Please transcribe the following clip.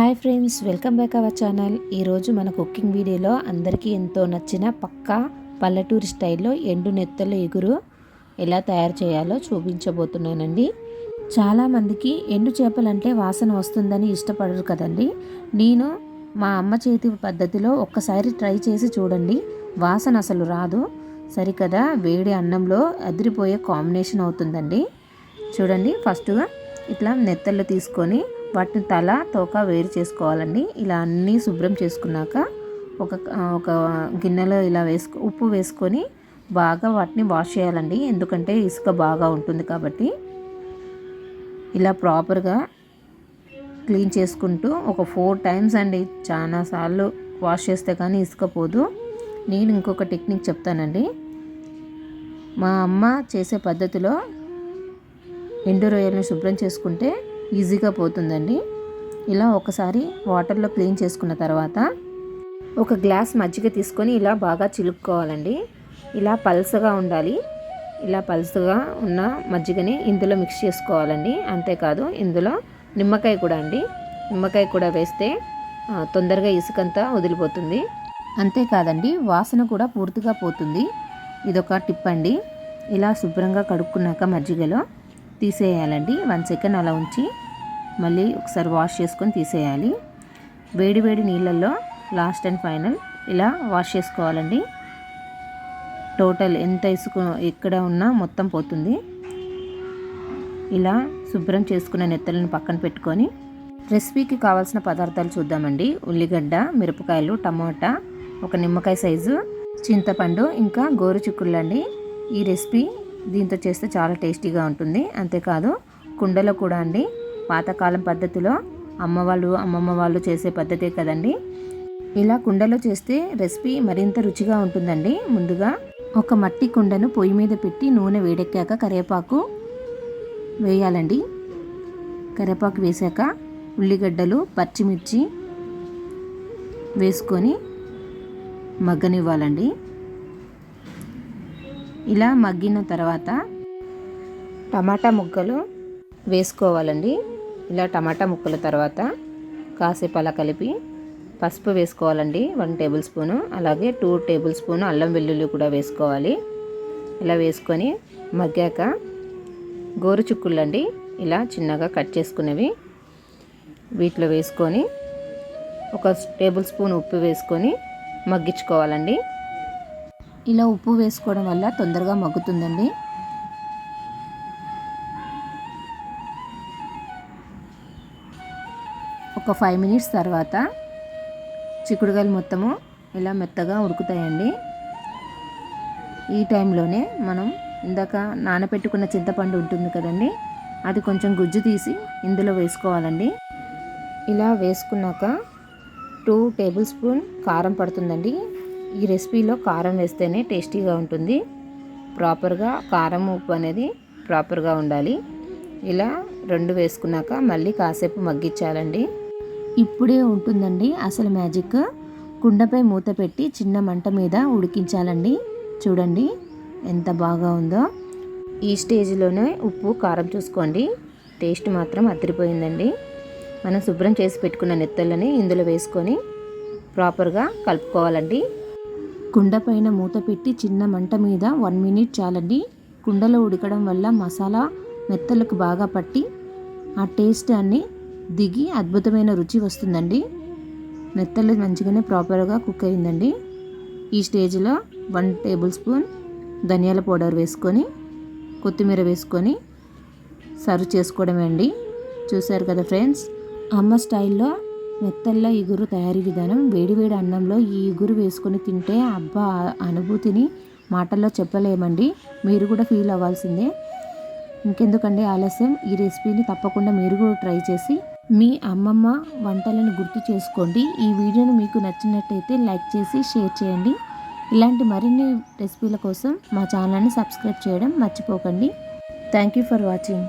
Hi friends welcome back our channel. ఈరోజు మన cooking వీడియోలో అందరికీ ఎంతో నచ్చిన పక్కా పల్లెటూరి స్టైల్లో ఎండు నెత్తల ఎగురు ఎలా తయారు చేయాలో చూపించబోతున్నానండి. చాలామందికి ఎండు చేపలంటే వాసన వస్తుందని ఇష్టపడరు కదండి. నేను మా అమ్మ చేతి పద్ధతిలో ఒక్కసారి ట్రై చేసి చూడండి. వాసన అసలు రాదు. సరికదా వేడి అన్నంలో అదిరిపోయే కాంబినేషన్ అవుతుందండి. చూడండి ఫస్ట్గా ఇట్లా నెత్తళ్ళు తీసుకొని వాటిని తల తోక వేరు చేసుకోవాలండి. ఇలా అన్నీ శుభ్రం చేసుకున్నాక ఒక ఒక గిన్నెలో ఇలా వేసుకో ఉప్పు వేసుకొని బాగా వాటిని వాష్ చేయాలండి. ఎందుకంటే ఇసుక బాగా ఉంటుంది కాబట్టి. ఇలా ప్రాపర్గా క్లీన్ చేసుకుంటూ ఒక ఫోర్ టైమ్స్ అండి. చాలాసార్లు వాష్ చేస్తే కానీ ఇసుక పోదు. నేను ఇంకొక టెక్నిక్ చెప్తానండి. మా అమ్మ చేసే పద్ధతిలో ఎండు రొయ్యలను శుభ్రం చేసుకుంటే ఈజీగా పోతుందండి. ఇలా ఒకసారి వాటర్లో క్లీన్ చేసుకున్న తర్వాత ఒక గ్లాస్ మజ్జిగ తీసుకొని ఇలా బాగా చిలుక్కోవాలండి. ఇలా పల్సగా ఉండాలి. ఇలా పల్సగా ఉన్న మజ్జిగని ఇందులో మిక్స్ చేసుకోవాలండి. అంతేకాదు ఇందులో నిమ్మకాయ కూడా అండి. నిమ్మకాయ కూడా వేస్తే తొందరగా ఇసుకంతా వదిలిపోతుంది. అంతేకాదండి వాసన కూడా పూర్తిగా పోతుంది. ఇదొక టిప్ అండి. ఇలా శుభ్రంగా కడుక్కున్నాక మజ్జిగలో తీసేయాలండి. వన్ సెకండ్ అలా ఉంచి మళ్ళీ ఒకసారి వాష్ చేసుకొని తీసేయాలి. వేడి వేడి నీళ్ళల్లో లాస్ట్ అండ్ ఫైనల్ ఇలా వాష్ చేసుకోవాలండి. టోటల్ ఎంత ఇసుక ఎక్కడ ఉన్నా మొత్తం పోతుంది. ఇలా శుభ్రం చేసుకున్న నెత్తలను పక్కన పెట్టుకొని రెసిపీకి కావాల్సిన పదార్థాలు చూద్దామండి. ఉల్లిగడ్డ మిరపకాయలు టమాటా ఒక నిమ్మకాయ సైజు చింతపండు ఇంకా గోరు చిక్కుళ్ళండి ఈ రెసిపీ దీంతో చేస్తే చాలా టేస్టీగా ఉంటుంది. అంతేకాదు కుండలో కూడా అండి. పాతకాలం పద్ధతిలో అమ్మ వాళ్ళు అమ్మమ్మ వాళ్ళు చేసే పద్ధతే కదండి. ఇలా కుండలో చేస్తే రెసిపీ మరింత రుచిగా ఉంటుందండి. ముందుగా ఒక మట్టి కుండను పొయ్యి మీద పెట్టి నూనె వేడెక్కాక కరివేపాకు వేయాలండి. కరివేపాకు వేసాక ఉల్లిగడ్డలు పచ్చిమిర్చి వేసుకొని మగ్గనివ్వాలండి. ఇలా మగ్గిన తర్వాత టమాటా ముక్కలు వేసుకోవాలండి. ఇలా టమాటా ముక్కల తర్వాత కాసేపు అలా కలిపి పసుపు వేసుకోవాలండి. One tablespoon. అలాగే టూ టేబుల్ స్పూను అల్లం వెల్లుల్లి కూడా వేసుకోవాలి. ఇలా వేసుకొని మగ్గాక గోరు చుక్కులండి. ఇలా చిన్నగా కట్ చేసుకునేవి వీటిలో వేసుకొని ఒక టేబుల్ స్పూన్ ఉప్పు వేసుకొని మగ్గించుకోవాలండి. ఇలా ఉప్పు వేసుకోవడం వల్ల తొందరగా మగ్గుతుందండి. ఒక ఫైవ్ మినిట్స్ తర్వాత చిక్కుడుకాయలు మొత్తము ఇలా మెత్తగా ఉడుకుతాయండి. ఈ టైంలోనే మనం ఇందాక నానబెట్టుకున్న చింతపండు ఉంటుంది కదండి అది కొంచెం గుజ్జు తీసి ఇందులో వేసుకోవాలండి. ఇలా వేసుకున్నాక టూ టేబుల్ స్పూన్ కారం పడుతుందండి. ఈ రెసిపీలో కారం వేస్తేనే టేస్టీగా ఉంటుంది. ప్రాపర్గా కారం ఉప్పు అనేది ప్రాపర్గా ఉండాలి. ఇలా రెండు వేసుకున్నాక మళ్ళీ కాసేపు మగ్గించాలండి. ఇప్పుడే ఉంటుందండి అసలు మ్యాజిక్. కుండపై మూత పెట్టి చిన్న మంట మీద ఉడికించాలండి. చూడండి ఎంత బాగా ఉందో. ఈ స్టేజ్లోనే ఉప్పు కారం చూసుకోండి. టేస్ట్ మాత్రం అదిరిపోయిందండి. మనం శుభ్రం చేసి పెట్టుకున్న నెత్తళ్ళని ఇందులో వేసుకొని ప్రాపర్గా కలుపుకోవాలండి. కుండ పైన మూత పెట్టి చిన్న మంట మీద వన్ మినిట్ చాలండి. కుండలో ఉడకడం వల్ల మసాలా మెత్తలకు బాగా పట్టి ఆ టేస్ట్ అన్నీ దిగి అద్భుతమైన రుచి వస్తుందండి. మెత్తలు మంచిగానే ప్రాపర్గా కుక్ అయిందండి. ఈ స్టేజ్లో వన్ టేబుల్ స్పూన్ ధనియాల పౌడర్ వేసుకొని కొత్తిమీర వేసుకొని సర్వ్ చేసుకోవడమే అండి. చూశారు కదా ఫ్రెండ్స్ అమ్మ స్టైల్లో మెత్తల్లో ఇగురు తయారీ విధానం వేడివేడి అన్నంలో ఈ ఇగురు వేసుకొని తింటే అబ్బా అనుభూతిని మాటల్లో చెప్పలేమండి. మీరు కూడా ఫీల్ అవ్వాల్సిందే. ఇంకెందుకండి ఆలస్యం? ఈ రెసిపీని తప్పకుండా మీరు కూడా ట్రై చేసి మీ అమ్మమ్మ వంటలను గుర్తు చేసుకోండి. ఈ వీడియోను మీకు నచ్చినట్టయితే లైక్ చేసి షేర్ చేయండి. ఇలాంటి మరిన్ని రెసిపీల కోసం మా ఛానల్ని సబ్స్క్రైబ్ చేయడం మర్చిపోకండి. Thank you for watching.